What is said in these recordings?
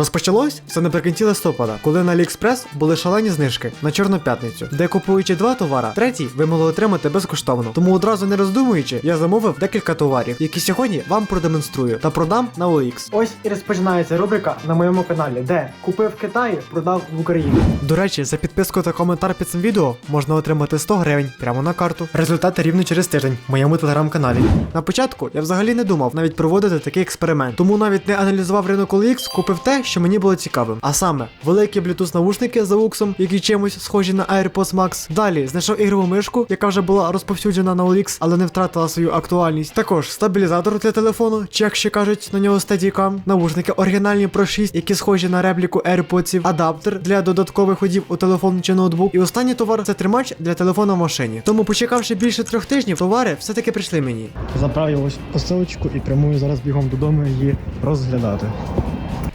Розпочалось це наприкінці листопада, коли на AliExpress були шалені знижки на Чорну п'ятницю, де купуючи два товара, третій ви могли отримати безкоштовно. Тому одразу не роздумуючи, я замовив декілька товарів, які сьогодні вам продемонструю та продам на OLX. Ось і розпочинається рубрика на моєму каналі, де купив в Китаї, продав в Україні. До речі, за підписку та коментар під цим відео можна отримати 100 гривень прямо на карту. Результати рівно через тиждень в моєму телеграм-каналі. На початку я взагалі не думав навіть проводити такий експеримент, тому навіть не аналізував ринок OLX, купив те, що мені було цікавим. А саме великі Bluetooth наушники за уксом, які чимось схожі на AirPods Max. Далі знайшов ігрову мишку, яка вже була розповсюджена на OLX, але не втратила свою актуальність. Також стабілізатор для телефону, чи як ще кажуть на нього Steadicam, наушники оригінальні Pro 6, які схожі на репліку AirPods, адаптер для додаткових ходів у телефон чи ноутбук. І останній товар це тримач для телефону в машині. Тому, почекавши більше трьох тижнів, товари все-таки прийшли мені. Заправив ось посилочку і прямую зараз бігом додому її розглядати.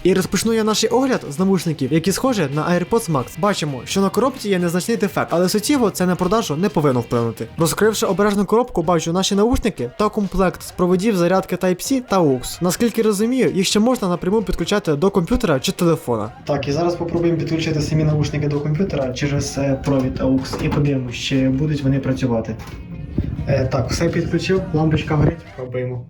І розпочну я наш огляд з навушників, які схожі на AirPods Max. Бачимо, що на коробці є незначний дефект, але суттєво це на продажу не повинно вплинути. Розкривши обережну коробку, бачу наші навушники та комплект з проводів зарядки Type-C та AUX. Наскільки розумію, їх ще можна напряму підключати до комп'ютера чи телефона. Так, і зараз спробуємо підключити самі наушники до комп'ютера через е, провід AUX і подивимось, чи будуть вони працювати. Е, так, все підключив, лампочка горить, пробуємо.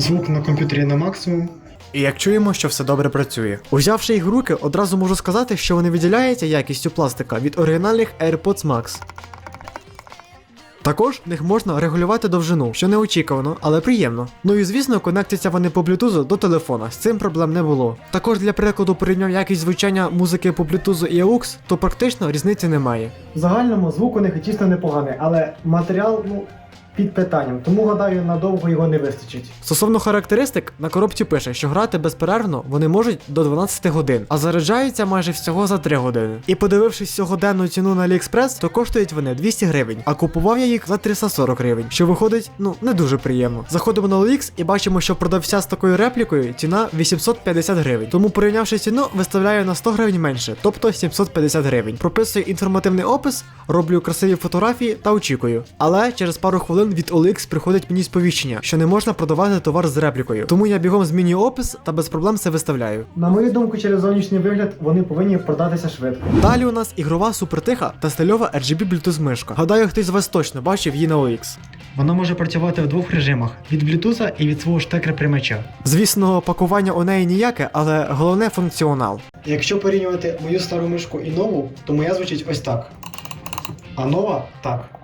Звук на комп'ютері на максимум. І як чуємо, що все добре працює. Узявши їх в руки, одразу можу сказати, що вони виділяються якістю пластика від оригінальних AirPods Max. Також в них можна регулювати довжину, що неочікувано, але приємно. Ну і звісно, конектяться вони по Bluetooth до телефона, з цим проблем не було. Також для прикладу порівняв якість звучання музики по Bluetooth і AUX, то практично різниці немає. В загальному звук у них дійсно непоганий, але матеріал ну, під питанням, тому гадаю, надовго його не вистачить. Стосовно характеристик, на коробці пише, що грати безперервно вони можуть до 12 годин, а заряджаються майже всього за 3 години. І подивившись сьогоденну ціну на AliExpress, то коштують вони 200 гривень, а купував я їх за 340 гривень, що виходить, ну, не дуже приємно. Заходимо на OLX і бачимо, що продавця з такою реплікою ціна 850 гривень. Тому порівнявши ціну, виставляю на 100 гривень менше, тобто 750 гривень. Прописую інформативний опис, роблю красиві фотографії та очікую. Але через пару хвилин від OLX приходить мені сповіщення, що не можна продавати товар з реплікою. Тому я бігом змінюю опис та без проблем це виставляю. На мою думку, через зовнішній вигляд вони повинні продатися швидко. Далі у нас ігрова супертиха та стильова RGB Bluetooth мишка. Гадаю, хтось з вас точно бачив її на OLX. Вона може працювати в двох режимах: від Bluetooth і від свого штекера примача. Звісно, пакування у неї ніяке, але головне функціонал. Якщо порівнювати мою стару мишку і нову, то моя звучить ось так. А нова так.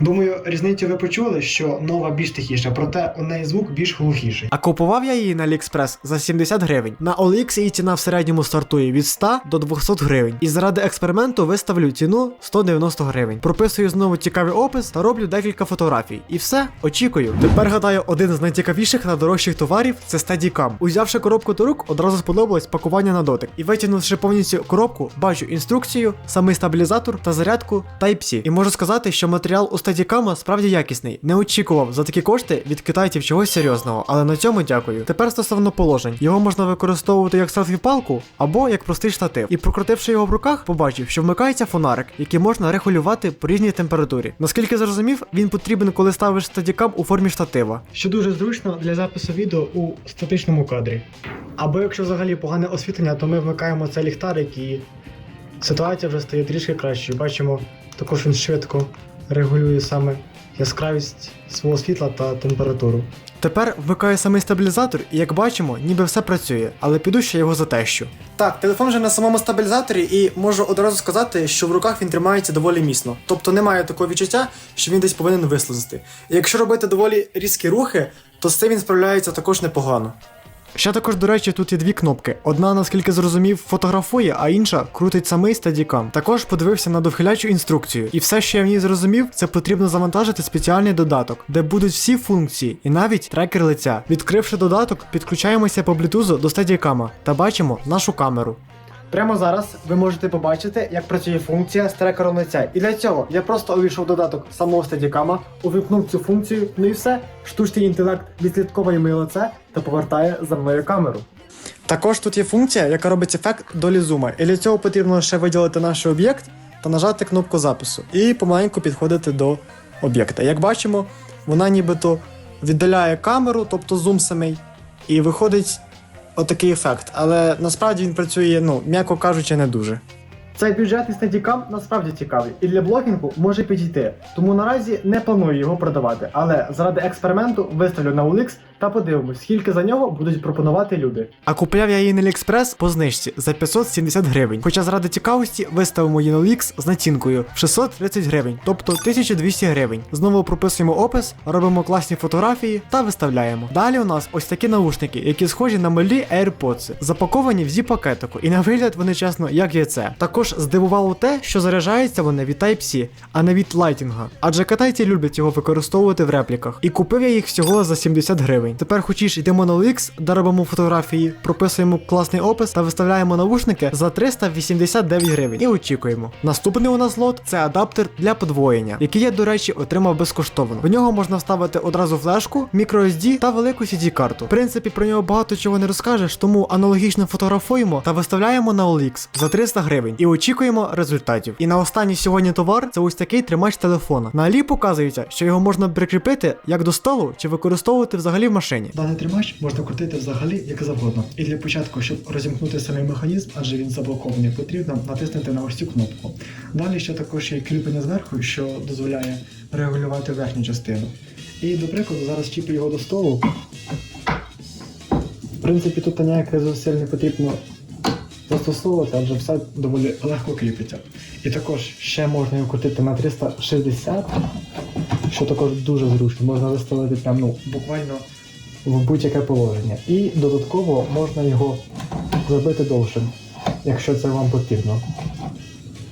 Думаю, різницю ви почули, що нова більш тихіша, проте у неї звук більш глухіший. А купував я її на AliExpress за 70 гривень. На OLX її ціна в середньому стартує від 100 до 200 гривень. І заради експерименту виставлю ціну 190 гривень. Прописую знову цікавий опис та роблю декілька фотографій. І все, очікую. Тепер гадаю, один з найцікавіших та дорожчих товарів це Steadicam. Узявши коробку до рук, одразу сподобалось пакування на дотик. І витягнувши повністю коробку, бачу інструкцію, самий стабілізатор та зарядку Type-C. І можу сказати, що матеріал у Steadicam справді якісний. Не очікував за такі кошти від китайців чогось серйозного, але на цьому дякую. Тепер стосовно положень, його можна використовувати як селфі-палку або як простий штатив. І прокрутивши його в руках, побачив, що вмикається фонарик, який можна регулювати по різній температурі. Наскільки зрозумів, він потрібен, коли ставиш стадікам у формі штатива. Що дуже зручно для запису відео у статичному кадрі. Або якщо взагалі погане освітлення, то ми вмикаємо цей ліхтарик і ситуація вже стає трішки кращою. Бачимо, також він швидко регулює саме яскравість свого світла та температуру. Тепер вмикаю самий стабілізатор, і як бачимо, ніби все працює, але піду ще його затещу. Так, телефон вже на самому стабілізаторі, і можу одразу сказати, що в руках він тримається доволі міцно. Тобто немає такого відчуття, що він десь повинен вислизати. І якщо робити доволі різкі рухи, то з цим він справляється також непогано. Ще також, до речі, тут є дві кнопки. Одна, наскільки зрозумів, фотографує, а інша крутить самий стадікам. Також подивився на довхилячу інструкцію, і все, що я в ній зрозумів, це потрібно завантажити спеціальний додаток, де будуть всі функції, і навіть трекер лиця. Відкривши додаток, підключаємося по блютузу до стадікама та бачимо нашу камеру. Прямо зараз ви можете побачити, як працює функція з трекером лиця. І для цього я просто увійшов додаток самого стадікама, увімкнув цю функцію, ну і все. Штучний інтелект відслідковує моє лице та повертає за мною камеру. Також тут є функція, яка робить ефект долі зума. І для цього потрібно лише виділити наш об'єкт та нажати кнопку запису. І помаленьку підходити до об'єкта. Як бачимо, вона нібито віддаляє камеру, тобто зум самий, і виходить отакий ефект. Але насправді він працює, ну, м'яко кажучи, не дуже. Цей бюджетний стадікам насправді цікавий і для блогінгу може підійти. Тому наразі не планую його продавати, але заради експерименту виставлю на OLX та подивимось, скільки за нього будуть пропонувати люди. А купляв я її на AliExpress по знижці за 570 гривень. Хоча заради цікавості виставимо її на OLX з націнкою в 630 гривень, тобто 1200 гривень. Знову прописуємо опис, робимо класні фотографії та виставляємо. Далі у нас ось такі наушники, які схожі на малі AirPods, запаковані в зі-пакетику, і на вигляд вони чесно, як яйце. Також здивувало те, що заряджаються вони від Type-C, а не від лайтінга. Адже китайці люблять його використовувати в репліках. І купив я їх всього за 70 гривень. Тепер хочеш йдемо на OLX, де робимо фотографії, прописуємо класний опис та виставляємо наушники за 389 гривень і очікуємо. Наступний у нас лот це адаптер для подвоєння, який я, до речі, отримав безкоштовно. В нього можна вставити одразу флешку, microSD та велику CD-карту. В принципі, про нього багато чого не розкажеш, тому аналогічно фотографуємо та виставляємо на OLX за 300 гривень і очікуємо результатів. І на останній сьогодні товар це ось такий тримач телефона. На Алі показується, що його можна прикріпити як до столу чи використовувати взагалі в машині. Даний тримач можна крутити взагалі як завгодно. І для початку, щоб розімкнути самий механізм, адже він заблокований, потрібно натиснути на ось цю кнопку. Далі ще також є кріплення зверху, що дозволяє регулювати верхню частину. І до прикладу, зараз чіпи його до столу. В принципі, тут ніяких зусиль не потрібно застосовувати, адже все доволі легко кріпиться. І також ще можна його крутити на 360, що також дуже зручно. Можна виставити прям ну, буквально в будь-яке положення. І додатково можна його зробити довшим, якщо це вам потрібно.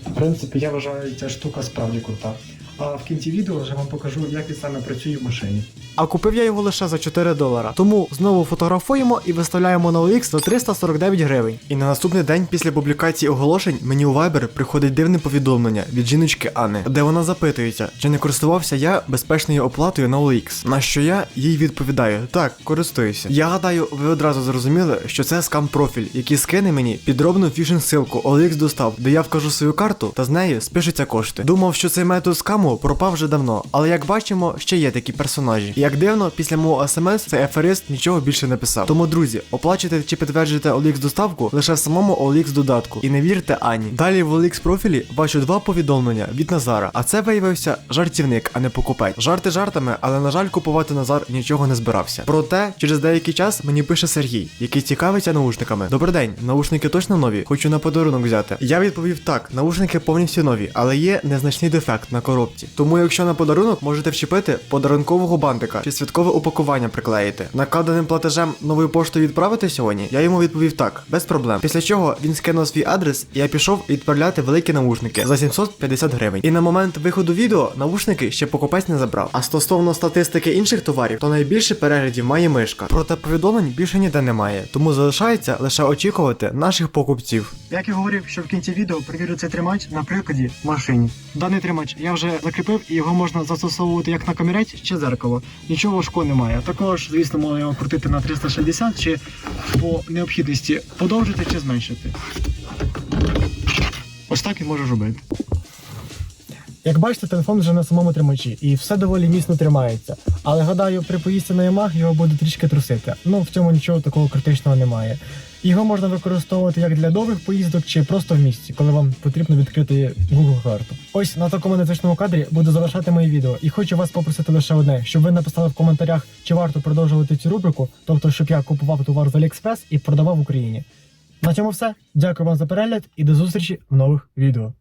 В принципі, я вважаю, ця штука справді крута. А в кінці відео вже вам покажу, як він саме працює в машині. А купив я його лише за 4 долара. Тому знову фотографуємо і виставляємо на OLX за 349 гривень. І на наступний день після публікації оголошень мені у Viber приходить дивне повідомлення від жіночки Анни, де вона запитується, чи не користувався я безпечною оплатою на OLX. На що я їй відповідаю: так, користуюся. Я гадаю, ви одразу зрозуміли, що це скам профіль, який скине мені підробну фішинг силку OLX достав, де я вкажу свою карту та з нею спишуться кошти. Думав, що цей метод скаму пропав вже давно, але як бачимо, ще є такі персонажі. Як дивно, після мого смс цей аферист нічого більше не писав. Тому, друзі, оплачуйте чи підтверджуйте OLX доставку лише в самому OLX додатку. І не вірте Ані. Далі в OLX профілі бачу два повідомлення від Назара, а це виявився жартівник, а не покупець. Жарти жартами, але на жаль, купувати Назар нічого не збирався. Проте, через деякий час мені пише Сергій, який цікавиться наушниками. Добрий день, наушники точно нові? Хочу на подарунок взяти. Я відповів так, наушники повністю нові, але є незначний дефект на коробці. Тому, якщо на подарунок можете вчепити подарункового бантика чи святкове упакування приклеїти. Накладеним платежем новою поштою відправити сьогодні? Я йому відповів так, без проблем. Після чого він скинув свій адрес, і я пішов відправляти великі наушники за 750 гривень. І на момент виходу відео наушники ще покупець не забрав. А стосовно статистики інших товарів, то найбільше переглядів має мишка. Проте повідомлень більше ніде немає, тому залишається лише очікувати наших покупців. Як я говорив, що в кінці відео перевірю цей тримач на прикладі машині. Даний тримач я вже закріпив і його можна застосовувати як на камірець чи зеркало. Нічого важкого немає. Також, звісно, можна його крутити на 360 чи по необхідності подовжити чи зменшити. Ось так і можеш робити. Як бачите, телефон вже на самому тримачі, і все доволі міцно тримається. Але гадаю, при поїздці на ямах його буде трішки трусити. Ну в цьому нічого такого критичного немає. Його можна використовувати як для довгих поїздок, чи просто в місті, коли вам потрібно відкрити Google карту. Ось на такому незвичному кадрі буду завершати моє відео, і хочу вас попросити лише одне, щоб ви написали в коментарях, чи варто продовжувати цю рубрику, тобто щоб я купував товар з AliExpress і продавав в Україні. На цьому все. Дякую вам за перегляд і до зустрічі в нових відео.